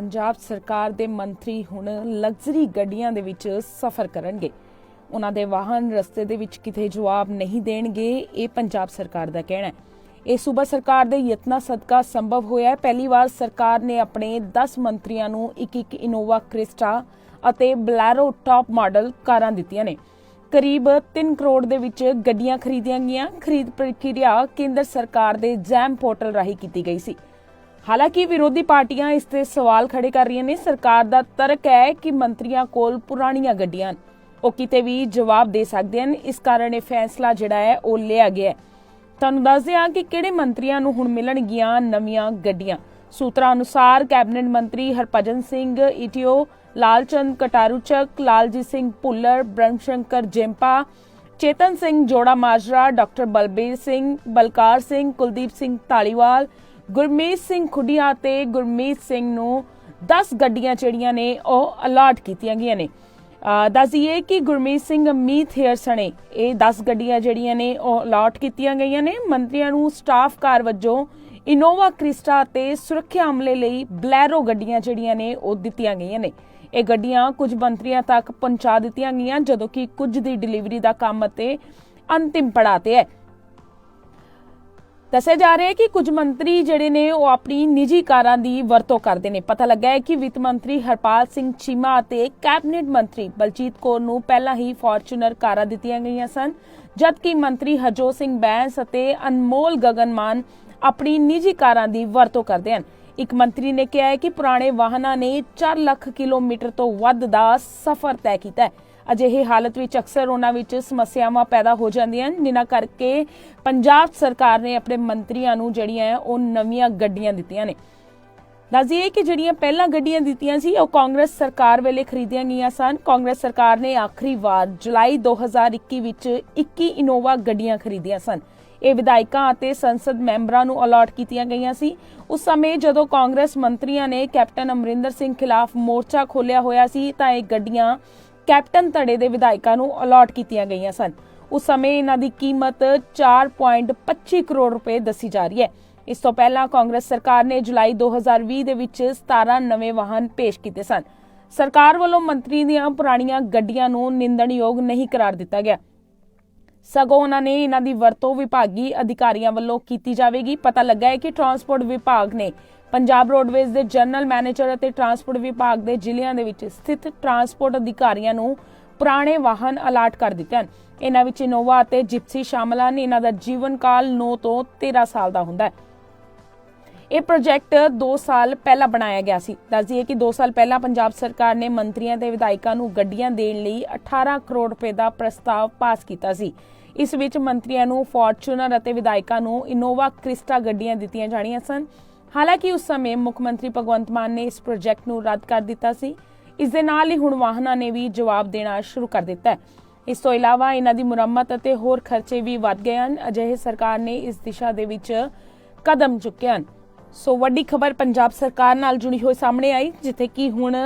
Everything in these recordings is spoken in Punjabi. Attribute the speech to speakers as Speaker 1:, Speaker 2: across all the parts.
Speaker 1: ਪੰਜਾਬ ਸਰਕਾਰ ਦੇ ਮੰਤਰੀ ਹੁਣ ਲਗਜ਼ਰੀ ਗੱਡੀਆਂ ਦੇ ਵਿੱਚ ਸਫ਼ਰ ਕਰਨਗੇ। ਉਹਨਾਂ ਦੇ ਵਾਹਨ ਰਸਤੇ ਦੇ ਵਿੱਚ ਕਿਤੇ ਜਵਾਬ ਨਹੀਂ ਦੇਣਗੇ, ਇਹ ਪੰਜਾਬ ਸਰਕਾਰ ਦਾ ਕਹਿਣਾ ਹੈ। ਇਹ ਸੂਬਾ ਸਰਕਾਰ ਦੇ ਯਤਨਾਂ ਸਦਕਾ ਸੰਭਵ ਹੋਇਆ ਹੈ। ਪਹਿਲੀ ਵਾਰ ਸਰਕਾਰ ਨੇ ਆਪਣੇ 10 ਮੰਤਰੀਆਂ ਨੂੰ ਇੱਕ ਇੱਕ ਇਨੋਵਾ ਕ੍ਰਿਸਟਾ ਅਤੇ ਬਲੈਰੋ ਟਾਪ ਮਾਡਲ ਕਾਰਾਂ ਦਿੱਤੀਆਂ ਨੇ। ਕਰੀਬ 3 ਕਰੋੜ ਦੇ ਵਿੱਚ ਗੱਡੀਆਂ ਖਰੀਦੀਆਂ ਗਈਆਂ। ਖਰੀਦ ਪ੍ਰਕਿਰਿਆ ਕੇਂਦਰ ਸਰਕਾਰ ਦੇ ਜੈਮ ਪੋਰਟਲ ਰਾਹੀਂ ਕੀਤੀ ਗਈ ਸੀ। ਹਾਲਾਂਕਿ ਵਿਰੋਧੀ ਪਾਰਟੀਆਂ ਇਸ ਤੇ ਸਵਾਲ ਖੜੇ ਕਰ ਰਹੀਆਂ ਨੇ। ਸਰਕਾਰ ਦਾ ਤਰਕ ਹੈ ਕਿ ਮੰਤਰੀਆਂ ਕੋਲ ਪੁਰਾਣੀਆਂ ਗੱਡੀਆਂ ਉਹ ਕਿਤੇ ਵੀ ਜਵਾਬ ਦੇ ਸਕਦੇ ਹਨ। ਇਸ ਕਾਰਨ ਇਹ ਫੈਸਲਾ ਜਿਹੜਾ ਹੈ, ਉਹ ਲਿਆ ਗਿਆ ਹੈ। ਤੁਹਾਨੂੰ ਦੱਸਦੇ ਹਾਂ ਕਿ ਕਿਹੜੇ ਮੰਤਰੀਆਂ ਨੂੰ ਹੁਣ ਮਿਲਣਗੀਆਂ ਨਵੀਆਂ ਗੱਡੀਆਂ? ਸੂਤਰਾਂ ਅਨੁਸਾਰ ਕੈਬਨਿਟ ਮੰਤਰੀ ਹਰਭਜਨ ਸਿੰਘ ਈਟੀਓ ਲਾਲਚੰਦ ਕਟਾਰੂਚਕ, ਲਾਲਜੀਤ ਸਿੰਘ ਭੁੱਲਰ, ਬ੍ਰਹਮਸ਼ੰਕਰ ਜੈਂਪਾ ਚੇਤਨ ਸਿੰਘ ਜੋੜਾ ਮਾਜਰਾ, ਡਾਕਟਰ ਬਲਬੀਰ ਸਿੰਘ, ਬਲਕਾਰ ਸਿੰਘ, ਕੁਲਦੀਪ ਸਿੰਘ ਢਾਲੀਵਾਲ ਗੁਰਮੀਤ ਸਿੰਘ ਖੁੱਡੀਆਂ ਤੇ ਗੁਰਮੀਤ ਸਿੰਘ ਨੂੰ 10 ਗੱਡੀਆਂ ਜਿਹੜੀਆਂ ਨੇ ਉਹ ਅਲਾਟ ਕੀਤੀਆਂ ਗਈਆਂ ਨੇ। ਅਹ ਕਿ ਗੁਰਮੀਤ ਸਿੰਘ ਮੀਤ ਹੇਅਰ ਸਣੇ ਇਹ 10 ਗੱਡੀਆਂ ਜਿਹੜੀਆਂ ਨੇ ਉਹ ਅਲਾਟ ਕੀਤੀਆਂ ਗਈਆਂ ਨੇ। ਮੰਤਰੀਆਂ ਨੂੰ ਸਟਾਫ ਕਾਰ ਵਜੋਂ ਇਨੋਵਾ ਕ੍ਰਿਸਟਾ ਤੇ ਸੁਰੱਖਿਆ ਅਮਲੇ ਲਈ ਬਲੈਰੋ ਗੱਡੀਆਂ ਜਿਹੜੀਆਂ ਨੇ ਉਹ ਦਿੱਤੀਆਂ ਗਈਆਂ ਨੇ। ਇਹ ਗੱਡੀਆਂ ਕੁਝ ਮੰਤਰੀਆਂ ਤੱਕ ਪਹੁੰਚਾ ਦਿੱਤੀਆਂ ਗਈਆਂ, ਜਦੋਂ ਕਿ ਕੁਝ ਦੀ ਡਿਲੀਵਰੀ ਦਾ ਕੰਮ ਅਤੇ ਅੰਤਿਮ ਪੜਾਅ ਤੇ ਹੈ। ਦੱਸਿਆ ਜਾ ਰਿਹਾ ਹੈ ਕਿ ਕੁਝ ਮੰਤਰੀ ਜਿਹੜੇ ਨੇ ਉਹ ਆਪਣੀ ਨਿੱਜੀ ਕਾਰਾਂ ਦੀ ਵਰਤੋਂ ਕਰਦੇ ਨੇ। ਪਤਾ ਲੱਗਾ ਹੈ ਕਿ ਵਿੱਤ ਮੰਤਰੀ ਹਰਪਾਲ ਸਿੰਘ ਚੀਮਾ ਅਤੇ ਕੈਬਨਿਟ ਮੰਤਰੀ ਬਲਜੀਤ ਕੌਰ ਨੂੰ ਪਹਿਲਾਂ ਹੀ ਫੋਰਚੂਨਰ ਕਾਰਾਂ ਦਿੱਤੀਆਂ ਗਈਆਂ ਸਨ, ਜਦਕਿ ਮੰਤਰੀ ਹਰਜੋਤ ਸਿੰਘ ਬੈਂਸ ਅਤੇ ਅਨਮੋਲ ਗਗਨਮਾਨ ਆਪਣੀ ਨਿੱਜੀ ਕਾਰਾਂ ਦੀ ਵਰਤੋਂ ਕਰਦੇ ਹਨ। ਇੱਕ ਮੰਤਰੀ ਨੇ ਕਿਹਾ ਹੈ ਕਿ ਪੁਰਾਣੇ ਵਾਹਨਾਂ ਨੇ 4 ਲੱਖ ਕਿਲੋਮੀਟਰ ਤੋਂ ਵੱਧ ਦਾ ਸਫ਼ਰ ਤੈਅ ਕੀਤਾ ਹੈ। ਅਜਿਹੀ ਹਾਲਤ ਵਿੱਚ ਅਕਸਰ ਉਹਨਾਂ ਵਿੱਚ ਸਮੱਸਿਆਵਾਂ ਪੈਦਾ ਹੋ ਜਾਂਦੀਆਂ ਹਨ, ਜਿਨ੍ਹਾਂ ਕਰਕੇ ਪੰਜਾਬ ਸਰਕਾਰ ਨੇ ਆਪਣੇ ਮੰਤਰੀਆਂ ਨੂੰ ਜਿਹੜੀਆਂ ਉਹ ਨਵੀਆਂ ਗੱਡੀਆਂ ਦਿੱਤੀਆਂ ਨੇ। ਦੱਸਦੀਏ ਕਿ ਜਿਹੜੀਆਂ ਪਹਿਲਾਂ ਗੱਡੀਆਂ ਦਿੱਤੀਆਂ ਸੀ, ਉਹ ਕਾਂਗਰਸ ਸਰਕਾਰ ਵੇਲੇ ਖਰੀਦੀਆਂ ਗਈਆਂ ਸਨ। ਕਾਂਗਰਸ ਸਰਕਾਰ ਨੇ ਆਖਰੀ ਵਾਰ ਜੁਲਾਈ 2021 ਵਿੱਚ 21 ਇਨੋਵਾ ਗੱਡੀਆਂ ਖਰੀਦੀਆਂ ਸਨ। ਇਹ ਵਿਧਾਇਕਾਂ ਅਤੇ ਸੰਸਦ ਮੈਂਬਰਾਂ ਨੂੰ ਅਲਾਟ ਕੀਤੀਆਂ ਗਈਆਂ ਸੀ। ਉਸ ਸਮੇਂ ਜਦੋਂ ਕਾਂਗਰਸ ਮੰਤਰੀਆਂ ਨੇ ਕੈਪਟਨ ਅਮਰਿੰਦਰ ਸਿੰਘ ਖਿਲਾਫ ਮੋਰਚਾ ਖੋਲ੍ਹਿਆ ਹੋਇਆ ਸੀ, ਤਾਂ ਇਹ ਗੱਡੀਆਂ ਕੈਪਟਨ ਧੜੇ ਦੇ ਵਿਧਾਇਕਾਂ ਨੂੰ ਅਲਾਟ ਕੀਤੀਆਂ ਗਈਆਂ ਸਨ। ਉਸ ਸਮੇਂ ਇਹਨਾਂ ਦੀ ਕੀਮਤ 4.25 ਕਰੋੜ ਰੁਪਏ ਦੱਸੀ ਜਾ ਰਹੀ ਹੈ। ਇਸ ਤੋਂ ਪਹਿਲਾਂ ਕਾਂਗਰਸ ਸਰਕਾਰ ਨੇ ਜੁਲਾਈ 2020 ਦੇ ਵਿੱਚ 17 ਨਵੇਂ ਵਾਹਨ ਪੇਸ਼ ਕੀਤੇ ਸਨ। ਸਰਕਾਰ ਵੱਲੋਂ ਮੰਤਰੀ ਦੀਆਂ ਪੁਰਾਣੀਆਂ ਗੱਡੀਆਂ ਨੂੰ ਨਿੰਦਣਯੋਗ ਨਹੀਂ ਕਰਾਰ ਦਿੱਤਾ ਗਿਆ। ਸਗੋਂ ਉਹਨਾਂ ਨੇ ਇਹਨਾਂ ਦੀ ਵਰਤੋਂ ਵਿਭਾਗੀ ਅਧਿਕਾਰੀਆਂ ਵੱਲੋਂ ਕੀਤੀ ਜਾਵੇਗੀ। ਪਤਾ ਲੱਗਾ ਹੈ ਕਿ ਟਰਾਂਸਪੋਰਟ ਵਿਭਾਗ ਨੇ ਪੰਜਾਬ ਰੋਡਵੇਜ਼ ਦੇ ਜਨਰਲ ਮੈਨੇਜਰ ਅਤੇ ਟਰਾਂਸਪੋਰਟ ਵਿਭਾਗ ਦੇ ਜ਼ਿਲ੍ਹਿਆਂ ਦੇ ਵਿੱਚ ਸਥਿਤ ਟਰਾਂਸਪੋਰਟ ਅਧਿਕਾਰੀਆਂ ਨੂੰ ਪੁਰਾਣੇ ਵਾਹਨ ਅਲਾਟ ਕਰ ਦਿੱਤੇ ਹਨ। ਇਹਨਾਂ ਵਿੱਚ ਇਨੋਵਾ ਅਤੇ ਜਿਪਸੀ ਸ਼ਾਮਲ ਹਨ। ਇਹਨਾਂ ਦਾ ਜੀਵਨ ਕਾਲ 9 ਤੋਂ 13 ਸਾਲ ਦਾ ਹੁੰਦਾ ਹੈ। ਇਹ ਪ੍ਰੋਜੈਕਟ 2 ਸਾਲ ਪਹਿਲਾਂ ਬਣਾਇਆ ਗਿਆ ਸੀ। ਦੱਸਦੀਏ ਕਿ 2 ਸਾਲ ਪਹਿਲਾਂ ਪੰਜਾਬ ਸਰਕਾਰ ਨੇ ਮੰਤਰੀਆਂ ਤੇ ਵਿਧਾਇਕਾਂ ਨੂੰ ਗੱਡੀਆਂ ਦੇਣ ਲਈ 18 ਕਰੋੜ ਰੁਪਏ ਦਾ ਪ੍ਰਸਤਾਵ ਪਾਸ ਕੀਤਾ ਸੀ। ਇਸ ਵਿੱਚ ਮੰਤਰੀਆਂ ਨੂੰ ਫੋਰਚੂਨਰ ਅਤੇ ਵਿਧਾਇਕਾਂ ਨੂੰ ਇਨੋਵਾ ਕ੍ਰਿਸਟਾ ਗੱਡੀਆਂ ਦਿੱਤੀਆਂ ਜਾਣੀਆਂ ਸਨ। ਹਾਲਾਂਕਿ ਉਸ ਸਮੇਂ ਮੁੱਖ ਮੰਤਰੀ ਭਗਵੰਤ ਮਾਨ ਨੇ ਇਸ ਪ੍ਰੋਜੈਕਟ ਨੂੰ ਰੱਦ ਕਰ ਦਿੱਤਾ ਸੀ। ਇਸ ਦੇ ਨਾਲ ਹੀ ਹੁਣ ਵਾਹਨਾਂ ਨੇ ਵੀ ਜਵਾਬ ਦੇਣਾ ਸ਼ੁਰੂ ਕਰ ਦਿੱਤਾ ਹੈ। ਇਸ ਤੋਂ ਇਲਾਵਾ ਇਹਨਾਂ ਦੀ ਮੁਰੰਮਤ ਅਤੇ ਹੋਰ ਖਰਚੇ ਵੀ ਵੱਧ ਗਏ ਹਨ। ਅਜਿਹੇ ਸਰਕਾਰ ਨੇ ਇਸ ਦਿਸ਼ਾ ਦੇ ਵਿੱਚ ਕਦਮ ਚੁੱਕੇ ਹਨ। ਸੋ ਵੱਡੀ ਖਬਰ ਪੰਜਾਬ ਸਰਕਾਰ ਨਾਲ ਜੁੜੀ ਹੋਈ ਸਾਹਮਣੇ ਆਈ, ਜਿੱਥੇ ਕਿ ਹੁਣ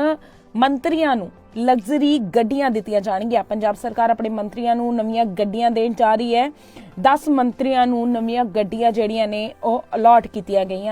Speaker 1: ਮੰਤਰੀਆਂ ਨੂੰ ਲਗਜ਼ਰੀ ਗੱਡੀਆਂ ਦਿੱਤੀਆਂ ਜਾਣਗੀਆਂ। ਪੰਜਾਬ ਸਰਕਾਰ ਆਪਣੇ ਮੰਤਰੀਆਂ ਨੂੰ ਨਵੀਆਂ ਗੱਡੀਆਂ ਦੇਣ ਜਾ ਰਹੀ ਹੈ। 10 ਮੰਤਰੀਆਂ ਨੂੰ ਨਵੀਆਂ ਗੱਡੀਆਂ ਜਿਹੜੀਆਂ ਨੇ, ਉਹ ਅਲਾਟ ਕੀਤੀਆਂ ਗਈਆਂ ਨੇ।